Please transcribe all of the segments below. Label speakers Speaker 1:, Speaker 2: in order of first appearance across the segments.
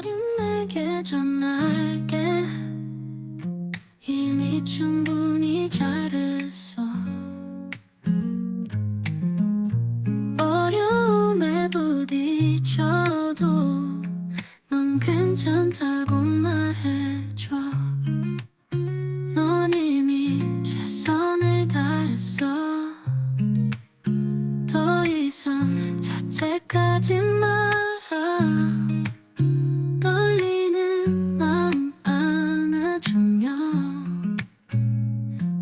Speaker 1: 어린 내게 전할게. 이미 충분히 잘했어. 어려움에 부딪혀도 넌 괜찮다고 말해줘. 넌 이미 최선을 다했어. 더 이상 자책하지 마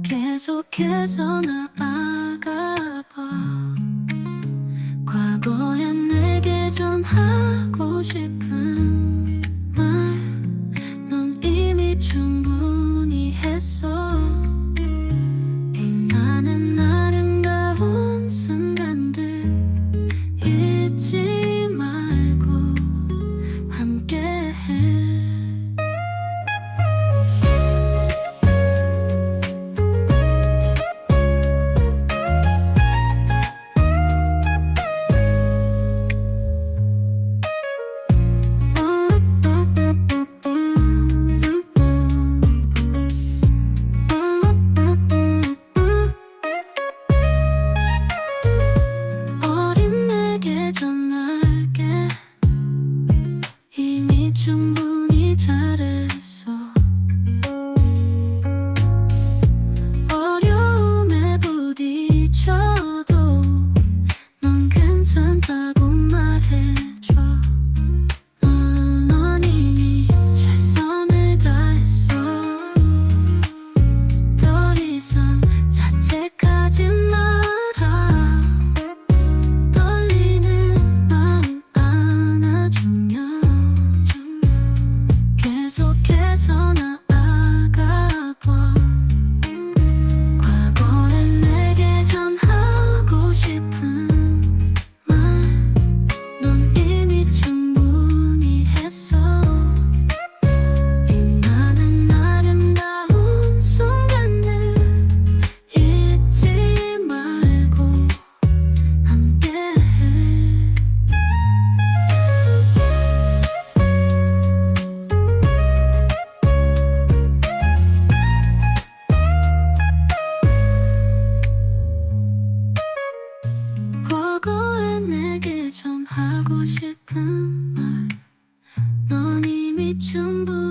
Speaker 1: 계속해서 나아가봐. 과거의 내게 전하고 싶은 말 넌 이미 충분히 했어 계속해서 나 전하고